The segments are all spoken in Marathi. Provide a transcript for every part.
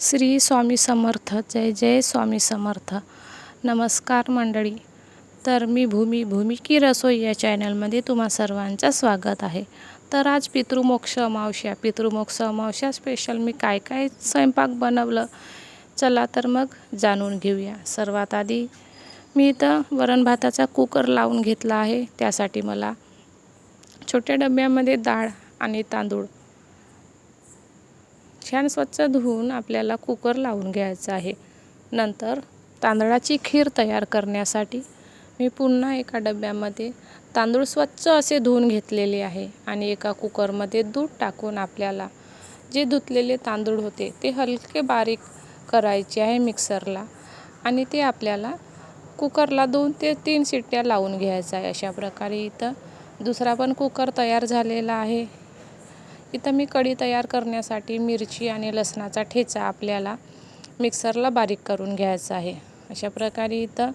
श्री स्वामी समर्थ जय जय स्वामी समर्थ. नमस्कार मंडळी. तर मी भूमी भूमिकी रसोई या चॅनलमध्ये तुम्हा सर्वांचं स्वागत आहे. तर आज पितृमोक्ष अमावश्या पितृमोक्ष अमावश्या स्पेशल मी काय काय स्वयंपाक बनवलं? चला तर मग जाणून घेऊया. सर्वात आधी मी इथं वरण भाताचा कुकर लावून घेतला आहे. त्यासाठी मला छोट्या डब्यामध्ये डाळ आणि तांदूळ छान स्वच्छ धुवून आपल्याला कुकर लावून घ्यायचा आहे. नंतर तांदळाची खीर तयार करण्यासाठी मी पुन्हा एका डब्यामध्ये तांदूळ स्वच्छ असे धुवून घेतलेले आहे आणि एका कुकरमध्ये दूध टाकून आपल्याला जे धुतलेले तांदूळ होते ते हलके बारीक करायचे आहे मिक्सरला आणि ते आपल्याला कुकरला दोन ते तीन शिट्ट्या लावून घ्यायचं आहे. अशा प्रकारे इथं दुसरा पण कुकर तयार झालेला आहे. इथं मी कढी तयार करण्यासाठी मिरची आणि लसणाचा ठेचा आपल्याला मिक्सरला बारीक करून घ्यायचा आहे. अशा प्रकारे इथं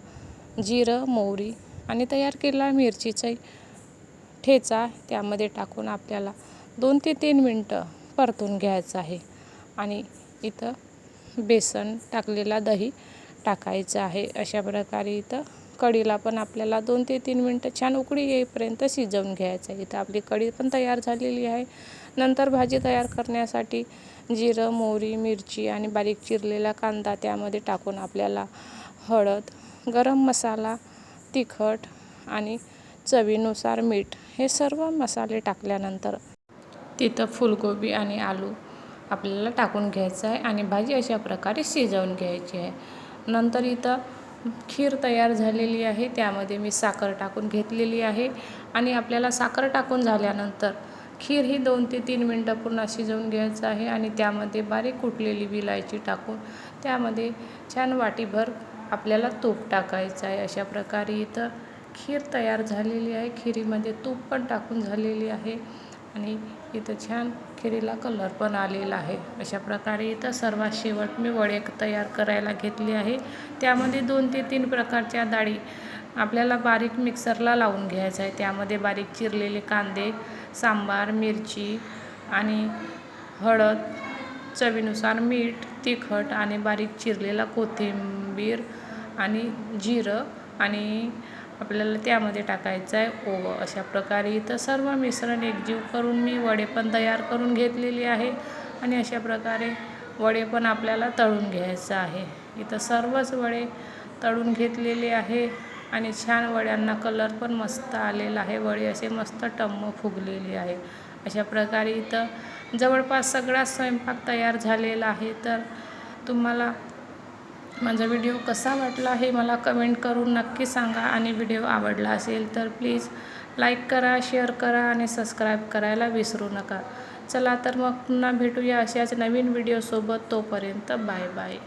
जिरं मोहरी आणि तयार केलेला मिरचीचा ठेचा त्यामध्ये टाकून आपल्याला दोन ते तीन मिनटं परतून घ्यायचं आहे. आणि इथं बेसन टाकलेला दही टाकायचं आहे. अशा प्रकारे इथं कढीला पण आपल्याला दोन ते तीन मिनटं छान उकळी येईपर्यंत शिजवून घ्यायचं. आहे इथं आपली कढी पण तयार झालेली आहे. नंतर भाजी तयार करण्यासाठी जिरं मोहरी मिरची आणि बारीक चिरलेला कांदा त्यामध्ये टाकून आपल्याला हळद गरम मसाला तिखट आणि चवीनुसार मीठ हे सर्व मसाले टाकल्यानंतर तिथं फुलगोबी आणि आलू आपल्याला टाकून घ्यायचं आहे आणि भाजी अशा प्रकारे शिजवून घ्यायची आहे. नंतर इथं खीर तयार झालेली आहे. त्यामध्ये मी साखर टाकून घेतलेली आहे. आणि आपल्याला साखर टाकून झाल्यानंतर खीर ही दोन ते तीन मिनटं पूर्ण शिजवून घ्यायचं आहे. आणि त्यामध्ये बारीक कुटलेली विलायची टाकून त्यामध्ये छान वाटीभर आपल्याला तूप टाकायचं आहे. अशा प्रकारे इथं खीर तयार झालेली आहे. खिरीमध्ये तूप पण टाकून झालेली आहे. आणि इथं छान खिरीला कलर पण आलेला आहे. अशा प्रकारे इथं सर्वात शेवट मी वडे तयार करायला घेतली आहे. त्यामध्ये दोन ते तीन प्रकारच्या डाळी आपल्याला बारीक मिक्सरला लावून घ्यायचं आहे. त्यामध्ये बारीक चिरलेले कांदे सांबार मिरची आणि हळद चवीनुसार मीठ तिखट आणि बारीक चिरलेला कोथिंबीर आणि जिरं आणि आपल्याला त्यामध्ये टाकायचं आहे. ओवं अशा प्रकारे इथं सर्व मिश्रण एकजीव करून मी वडे पण तयार करून घेतलेली आहे. आणि अशा प्रकारे वडे पण आपल्याला तळून घ्यायचं आहे. इथं सर्वच वडे तळून घेतलेले आहे. आणि छान वड्यांना कलर पण मस्त आलेला आहे. वडे असे मस्त टम्म फुगलेली आहे. अशा प्रकारे इथं जवळपास सगळा स्वयंपाक तयार झालेला आहे. तर तुम्हाला माझा व्हिडिओ कसा वाटला हे मला कमेंट करून नक्की सांगा आणि व्हिडिओ आवडला असेल तर प्लीज लाईक करा शेअर करा आणि सबस्क्राईब करायला विसरू नका. चला तर मग पुन्हा भेटूया अशाच नवीन व्हिडिओसोबत. तोपर्यंत बाय बाय.